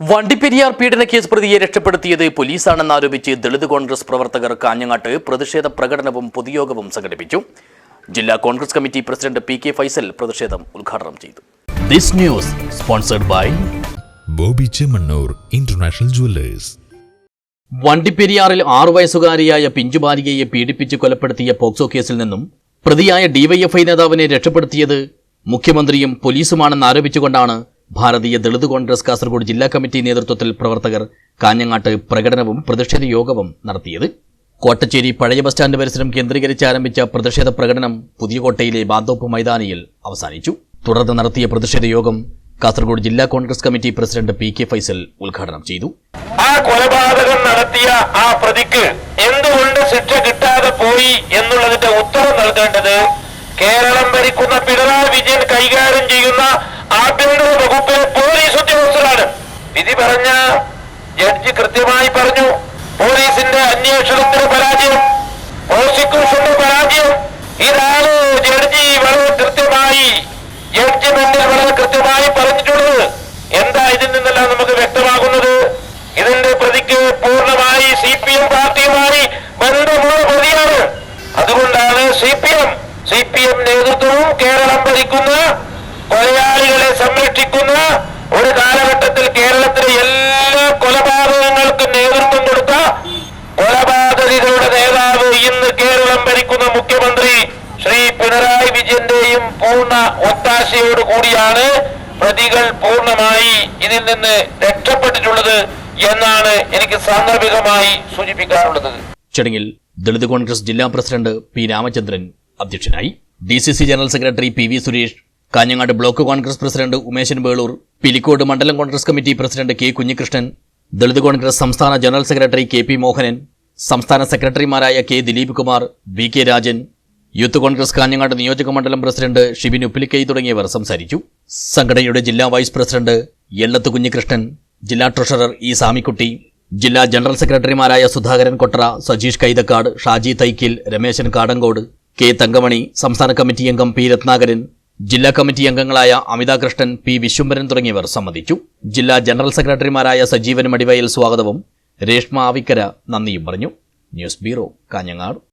വണ്ടിപ്പെരിയാർ പീഡന കേസ് പ്രതിയെ രക്ഷപ്പെടുത്തിയത് പോലീസാണെന്ന് ആരോപിച്ച് ദളിത് കോൺഗ്രസ് പ്രവർത്തകർ കാഞ്ഞങ്ങാട്ട് പ്രതിഷേധ പ്രകടനവും പൊതുയോഗവും സംഘടിപ്പിച്ചു. ജില്ലാ Congress committee president P K Faisal പ്രതിഷേധം ഉദ്ഘാടനം ചെയ്തു. This news sponsored by Bobby Chemmanur international jewellers. വണ്ടിപ്പെരിയാറിൽ ആറു വയസ്സുകാരിയായ പിഞ്ചുബാലികയെ പീഡിപ്പിച്ച് കൊലപ്പെടുത്തിയ പോക്സോ കേസിൽ നിന്നും പ്രതിയായ ഡിവൈഎഫ്ഐ നേതാവിനെ രക്ഷപ്പെടുത്തിയത് മുഖ്യമന്ത്രിയും പോലീസുമാണെന്ന് ആരോപിച്ചുകൊണ്ടാണ് ഭാരതീയ ദളിത് കോൺഗ്രസ് കാസർഗോഡ് ജില്ലാ കമ്മിറ്റി നേതൃത്വത്തിൽ പ്രവർത്തകർ കാഞ്ഞങ്ങാട്ട് പ്രകടനവും പ്രതിഷേധ യോഗവും നടത്തിയത്. കോട്ടച്ചേരി പഴയ ബസ് സ്റ്റാൻഡ് പരിസരം കേന്ദ്രീകരിച്ച് ആരംഭിച്ച പ്രതിഷേധ പ്രകടനം പുതിയകോട്ടയിലെ ബാന്തോപ്പ് മൈതാനിയിൽ അവസാനിച്ചു. തുടർന്ന് നടത്തിയ പ്രതിഷേധ യോഗം കാസർഗോഡ് ജില്ലാ Congress committee president P K Faisal ഉദ്ഘാടനം ചെയ്തു. ആ കൊലപാതകം നടത്തിയ ആ പ്രതിക്ക് എന്തുകൊണ്ട് ശിക്ഷ കിട്ടാതെ പോയി എന്നുള്ളതിന്റെ ഉത്തരം നൽകേണ്ടത് കേരളം ഭരിക്കുന്ന പിണറായി വിജയൻ കൈകാര്യം ചെയ്യുന്ന ആഭ്യന്തര വകുപ്പിലെ പോലീസ് ഉദ്യോഗസ്ഥരാണ്. വിധി പറഞ്ഞ ജഡ്ജി കൃത്യമായി പറഞ്ഞു. പോലീസിന്റെ അന്വേഷണത്തിന്റെ പരാജയം പ്രോസിക്യൂഷന്റെ പരാജയം. ഇതാണ് ജഡ്ജി വളരെ കൃത്യമായി ജഡ്ജിമെന്റിൽ വളരെ കൃത്യമായി പറഞ്ഞിട്ടുള്ളത്. എന്താ ഇതിൽ നിന്നെല്ലാം നമുക്ക് വ്യക്തമാകുന്നത്? ഇതിന്റെ പ്രതിക്ക് പൂർണമായി സി പി എം പാർട്ടിയുമായി ബന്ധമുള്ള പ്രതിയാണ്. അതുകൊണ്ടാണ് C P M C P M നേതൃത്വവും കേരളം ഭരിക്കുന്ന കൊലയാളികളെ സംരക്ഷിക്കുന്ന ഒരു കാലഘട്ടത്തിൽ കേരളത്തിലെ എല്ലാ കൊലപാതകങ്ങൾക്കും നേതൃത്വം കൊടുത്ത കൊലപാതകളുടെ നേതാവ് ഇന്ന് കേരളം ഭരിക്കുന്ന മുഖ്യമന്ത്രി ശ്രീ പിണറായി വിജയന്റെയും പൂർണ ഒത്താശയോട് കൂടിയാണ് പ്രതികൾ പൂർണമായി ഇതിൽ നിന്ന് രക്ഷപ്പെട്ടിട്ടുള്ളത് എന്നാണ് എനിക്ക് സാന്ദർഭികമായി സൂചിപ്പിക്കാനുള്ളത്. ചടങ്ങിൽ ദളിത് കോൺഗ്രസ് ജില്ലാ പ്രസിഡന്റ് പി രാമചന്ദ്രൻ അധ്യക്ഷനായി. D C C general secretary P V Suresh Kanhangad block Congress president Umeshan Belur Pilicode മണ്ഡലം Congress committee president K Kunhikrishnan Dalit Congress സംസ്ഥാന general secretary K P Mohanan സംസ്ഥാന സെക്രട്ടറിമാരായ K Dileep Kumar V K Rajan youth Congress Kanhangad നിയോജക മണ്ഡലം president Shibin Uppilikkai തുടങ്ങിയവർ സംസാരിച്ചു. സംഘടനയുടെ ജില്ലാ വൈസ് പ്രസിഡന്റ് എള്ളത്ത് കുഞ്ഞികൃഷ്ണൻ ജില്ലാ ട്രഷറർ ഇ സാമിക്കുട്ടി ജില്ലാ ജനറൽ സെക്രട്ടറിമാരായ സുധാകരൻ കൊട്ടറ സജീഷ് കൈതക്കാട് ഷാജി തൈക്കിൽ രമേശൻ കാടങ്കോട് കെ തങ്കമണി സംസ്ഥാന കമ്മിറ്റി അംഗം പി രത്നാകരൻ ജില്ലാ കമ്മിറ്റി അംഗങ്ങളായ അമിതാകൃഷ്ണൻ പി വിശ്വംഭരൻ തുടങ്ങിയവർ സംബന്ധിച്ചു. ജില്ലാ ജനറൽ സെക്രട്ടറിമാരായ സജീവൻ മടിവയൽ സ്വാഗതവും രേഷ്മ ആവിക്കര നന്ദിയും പറഞ്ഞു. News bureau Kanhangad.